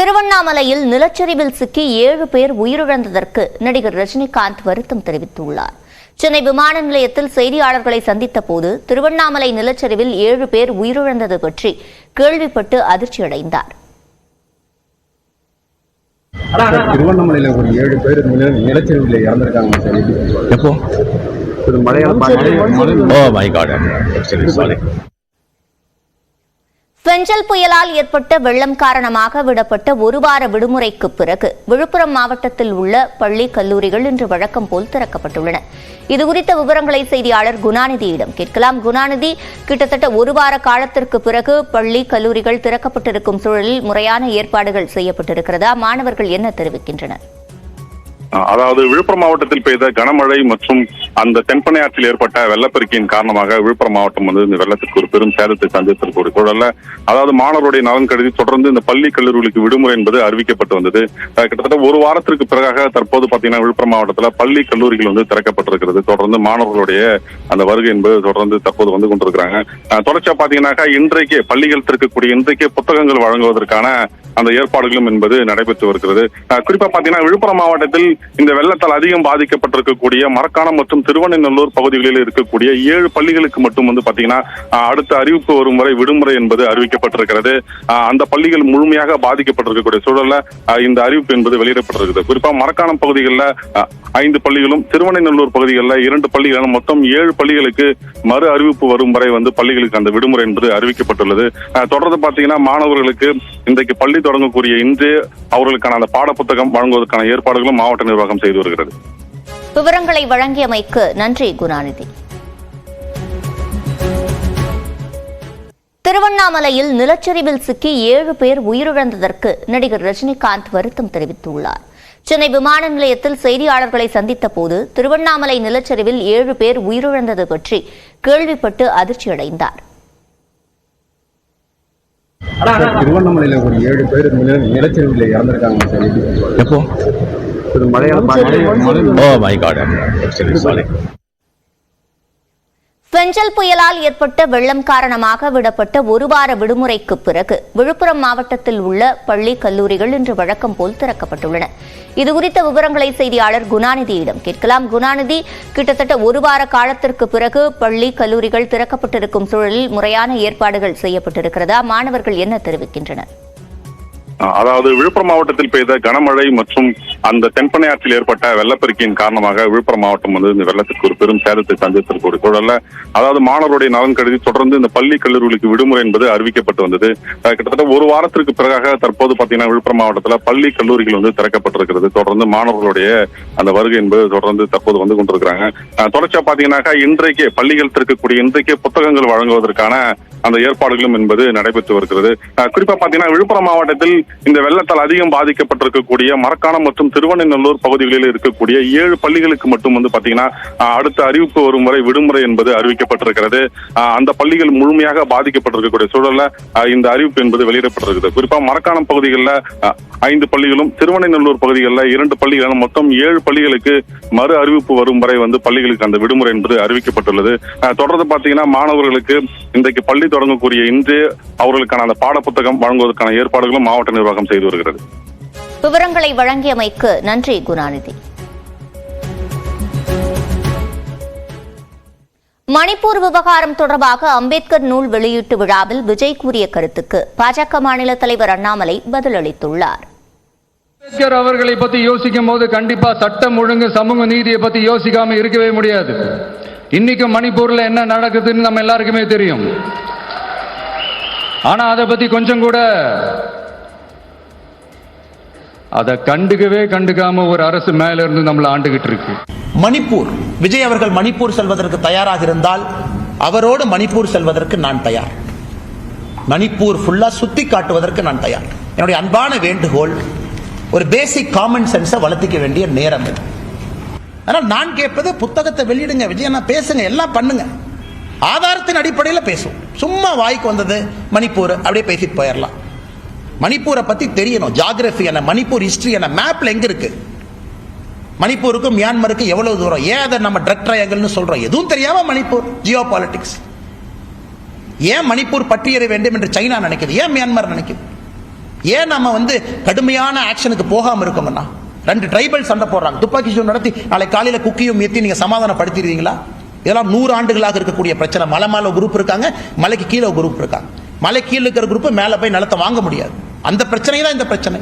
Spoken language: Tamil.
திருவண்ணாமலையில் நிலச்சரிவில் சிக்கி ஏழு பேர் உயிரிழந்ததற்கு நடிகர் ரஜினிகாந்த் வருத்தம் தெரிவித்துள்ளார். சென்னை விமான நிலையத்தில் செய்தியாளர்களை சந்தித்த போது திருவண்ணாமலை நிலச்சரிவில் ஏழு பேர் உயிரிழந்தது பற்றி கேள்விப்பட்டு அதிர்ச்சியடைந்தார் திருவண்ணாமலையில ஒரு ஏழு பேர் நில நிலச்சரிவில் இறந்திருக்காங்க. எப்போ? மலையாள ஓ மை காட் சரி சாரி பெஞ்சல் புயலால் ஏற்பட்ட வெள்ளம் காரணமாக விடப்பட்ட ஒரு வார விடுமுறைக்கு பிறகு விழுப்புரம் மாவட்டத்தில் உள்ள பள்ளி கல்லூரிகள் இன்று வழக்கம் போல் திறக்கப்பட்டுள்ளன. இதுகுறித்த விவரங்களை செய்தியாளர் குணாநிதியிடம் கேட்கலாம். குணாநிதி கிட்டத்தட்ட ஒரு வார காலத்திற்கு பிறகு பள்ளி கல்லூரிகள் திறக்கப்பட்டிருக்கும் சூழலில் முறையான ஏற்பாடுகள் செய்யப்பட்டிருக்கிறதா? மாணவர்கள் என்ன தெரிவிக்கின்றனர்? அதாவது விழுப்புரம் மாவட்டத்தில் பெய்த கனமழை மற்றும் அந்த தென்பனை ஆற்றில் ஏற்பட்ட வெள்ளப்பெருக்கின் காரணமாக விழுப்புரம் மாவட்டம் வந்து இந்த வெள்ளத்திற்கு ஒரு பெரும் சேதத்தை சந்தித்திருக்கக்கூடிய சூழல்ல. அதாவது மாணவருடைய நலன் கருதி தொடர்ந்து இந்த பள்ளி கல்லூரிகளுக்கு விடுமுறை என்பது அறிவிக்கப்பட்டு வந்தது. கிட்டத்தட்ட ஒரு வாரத்திற்கு பிறகாக தற்போது பாத்தீங்கன்னா விழுப்புரம் மாவட்டத்தில் பள்ளி கல்லூரிகள் வந்து திறக்கப்பட்டிருக்கிறது. தொடர்ந்து மாணவர்களுடைய அந்த வருகை என்பது தொடர்ந்து தற்போது வந்து கொண்டிருக்கிறாங்க. தொடர்ச்சியா பாத்தீங்கன்னாக்கா இன்றைக்கே பள்ளிகள் திறக்கக்கூடிய இன்றைக்கே புத்தகங்கள் வழங்குவதற்கான அந்த ஏற்பாடுகளும் என்பது நடைபெற்று வருகிறது. குறிப்பா பாத்தீங்கன்னா விழுப்புரம் மாவட்டத்தில் இந்த வெள்ளத்தால் அதிகம் பாதிக்கப்பட்டிருக்கக்கூடிய மரக்காணம் மற்றும் திருவண்ணநல்லூர் பகுதிகளில் இருக்கக்கூடிய ஏழு பள்ளிகளுக்கு மட்டும் வந்து பாத்தீங்கன்னா அடுத்த அறிவிப்பு வரும் வரை விடுமுறை என்பது அறிவிக்கப்பட்டிருக்கிறது. அஹ் அந்த பள்ளிகள் முழுமையாக பாதிக்கப்பட்டிருக்கக்கூடிய சூழல்ல இந்த அறிவிப்பு என்பது வெளியிடப்பட்டிருக்கிறது. குறிப்பா மரக்காணம் பகுதிகளில் அஹ், ஐந்து பள்ளிகளும் திருவண்ணநல்லூர் பகுதிகளில் இரண்டு பள்ளிகளும் மொத்தம் ஏழு பள்ளிகளுக்கு மறு அறிவிப்பு வரும் வரை வந்து பள்ளிகளுக்கு அந்த விடுமுறை என்பது அறிவிக்கப்பட்டுள்ளது. தொடர்ந்து பாத்தீங்கன்னா மாணவர்களுக்கு இன்றைக்கு பள்ளி தொடங்கக்கூடிய இன்று அவர்களுக்கான அந்த பாடப்புத்தகம் வழங்குவதற்கான ஏற்பாடுகளும் மாவட்ட நிர்வாகம் செய்து வருகிறது. விவரங்களை வழங்கியமைக்கு நன்றி குணாநிதி. திருவண்ணாமலையில் நிலச்சரிவில் சிக்கி ஏழு பேர் உயிரிழந்ததற்கு நடிகர் ரஜினிகாந்த் வருத்தம் தெரிவித்துள்ளார். சென்னை விமான நிலையத்தில் செய்தியாளர்களை சந்தித்த போது திருவண்ணாமலை நிலச்சரிவில் ஏழு பேர் உயிரிழந்தது பற்றி கேள்விப்பட்டு அதிர்ச்சியடைந்தார் திருவண்ணாமலையில ஒரு ஏழு பேர் நில நிலச்சரிவில் இறந்திருக்காங்க. எப்போ மலையாள பெஞ்சல் புயலால் ஏற்பட்ட வெள்ளம் காரணமாக விடப்பட்ட ஒரு வார விடுமுறைக்கு பிறகு விழுப்புரம் மாவட்டத்தில் உள்ள பள்ளி கல்லூரிகள் இன்று வழக்கம் போல் திறக்கப்பட்டுள்ளன. இதுகுறித்த விவரங்களை செய்தியாளர் குணாநிதியிடம் கேட்கலாம். குணாநிதி கிட்டத்தட்ட ஒரு வார காலத்திற்கு பிறகு பள்ளி கல்லூரிகள் திறக்கப்பட்டிருக்கும் சூழலில் முறையான ஏற்பாடுகள் செய்யப்பட்டிருக்கிறதா? மாணவர்கள் என்ன தெரிவிக்கின்றனர்? அதாவது விழுப்புரம் மாவட்டத்தில் பெய்த கனமழை மற்றும் அந்த தென்பனை ஆற்றில் ஏற்பட்ட வெள்ளப்பெருக்கின் காரணமாக விழுப்புரம் மாவட்டம் வந்து இந்த வெள்ளத்திற்கு ஒரு பெரும் சேதத்தை சந்தித்திருக்கக்கூடிய சூழல்ல. அதாவது மாணவருடைய நலன் கருதி தொடர்ந்து இந்த பள்ளி கல்லூரிகளுக்கு விடுமுறை என்பது அறிவிக்கப்பட்டு வந்தது. கிட்டத்தட்ட ஒரு வாரத்திற்கு பிறகாக தற்போது பாத்தீங்கன்னா விழுப்புரம் மாவட்டத்தில் பள்ளி கல்லூரிகள் வந்து திறக்கப்பட்டிருக்கிறது. தொடர்ந்து மாணவர்களுடைய அந்த வருகை என்பது தொடர்ந்து தற்போது வந்து கொண்டிருக்கிறாங்க. தொடர்ச்சியா பாத்தீங்கன்னாக்கா இன்றைக்கே பள்ளிகள் திறக்கக்கூடிய இன்றைக்கே புத்தகங்கள் வழங்குவதற்கான அந்த ஏற்பாடுகளும் என்பது நடைபெற்று வருகிறது. குறிப்பா பாத்தீங்கன்னா விழுப்புரம் மாவட்டத்தில் இந்த வெள்ளத்தால் அதிகம் பாதிக்கப்பட்டிருக்கக்கூடிய மரக்காணம் மற்றும் திருவண்ணநல்லூர் பகுதிகளில் இருக்கக்கூடிய ஏழு பள்ளிகளுக்கு மட்டும் வந்து பாத்தீங்கன்னா அடுத்த அறிவிப்பு வரும் வரை விடுமுறை என்பது அறிவிக்கப்பட்டிருக்கிறது. அந்த பள்ளிகள் முழுமையாக பாதிக்கப்பட்டிருக்கக்கூடிய சூழல்ல இந்த அறிவிப்பு என்பது வெளியிடப்பட்டிருக்கிறது. குறிப்பா மரக்காணம் பகுதிகளில் ஐந்து பள்ளிகளும் திருவண்ணநல்லூர் பகுதிகளில் இரண்டு பள்ளிகள் மொத்தம் ஏழு பள்ளிகளுக்கு மறு அறிவிப்பு வரும் வரை வந்து பள்ளிகளுக்கு அந்த விடுமுறை என்பது அறிவிக்கப்பட்டுள்ளது. தொடர்ந்து பாத்தீங்கன்னா மாணவர்களுக்கு இன்றைக்கு பள்ளி தொடங்கக்கூடிய இன்று அவர்களுக்கான அந்த பாடப்புத்தகம் வழங்குவதற்கான ஏற்பாடுகளும் மாவட்ட நிர்வாகம் செய்து வருகிறது. விவரங்களை வழங்கியமைக்கு நன்றி குணாநிதி. மணிப்பூர் விவகாரம் தொடர்பாக அம்பேத்கர் நூல் வெளியீட்டு விழாவில் விஜய் கூறிய கருத்துக்கு பாஜக மாநில தலைவர் அண்ணாமலை பதிலளித்துள்ளார். அம்பேத்கர் அவர்களை பத்தி யோசிக்கும் போது கண்டிப்பா சட்டம் ஒழுங்கு சமூக நீதியை பத்தி யோசிக்காம இருக்கவே முடியாது. இன்னைக்கு மணிப்பூர்ல என்ன நடக்குதுன்னு நம்ம எல்லாருக்குமே தெரியும். ஆனா அதை பத்தி கொஞ்சம் கூட அதை கண்டுக்கவே கண்டுக்காம ஒரு அரசு மேல இருந்து நம்மளை ஆண்டுகிட்டு இருக்கு. மணிப்பூர் விஜய் அவர்கள் மணிப்பூர் செல்வதற்கு தயாராக இருந்தால் அவரோடு மணிப்பூர் செல்வதற்கு நான் தயார். மணிப்பூர் ஃபுல்லா சுத்தி காட்டுவதற்கு நான் தயார். என்னுடைய அன்பான வேண்டுகோள் ஒரு பேசிக் காமன் சென்ஸை வளர்த்திக்க வேண்டிய நேரம் இது. ஆனால் நான் கேட்பது புத்தகத்தை வெளியிடுங்க விஜய் நான் பேசுங்க எல்லாம் பண்ணுங்க. ஆதாரத்தின் அடிப்படையில் பேசும் சும்மா வாய்க்கு வந்தது மணிப்பூர் அப்படியே பேசிட்டு போயிடலாம் மணிப்பூரை பத்தி தெரியணும். ஜாகிரபி என்ன மணிப்பூர் ஹிஸ்டரி என்ன மேப்ல எங்க இருக்கு? மணிப்பூருக்கும் மியான்மருக்கு எவ்வளவு தூரம்? ஏன் அதை நம்ம ட்ரக் ட்ரையாங்கல்னு சொல்றோம்? எதுவும் தெரியாம மணிப்பூர் ஜியோ பாலிட்டிக்ஸ் ஏன் மணிப்பூர் பற்றியற வேண்டும் என்று சைனா நினைக்குது? ஏன் மியான்மர் நினைக்குது? ஏன் நம்ம வந்து கடுமையான ஆக்ஷனுக்கு போகாம இருக்கோம்னா? ரெண்டு ட்ரைபல் சண்டை போடுறாங்க. துப்பாக்கி சூடு நடத்தி நாளை காலையில குக்கியும் ஏற்றி நீங்க சமாதானப்படுத்திடுவீங்களா? இதெல்லாம் நூறு ஆண்டுகளாக இருக்கக்கூடிய பிரச்சனை. மலை மேலே குரூப் இருக்காங்க மலைக்கு கீழே குரூப் இருக்காங்க. மலை கீழே இருக்கிற குரூப் மேலே போய் நிலத்தை வாங்க முடியாது. அந்த பிரச்சனை தான் இந்த பிரச்சனை.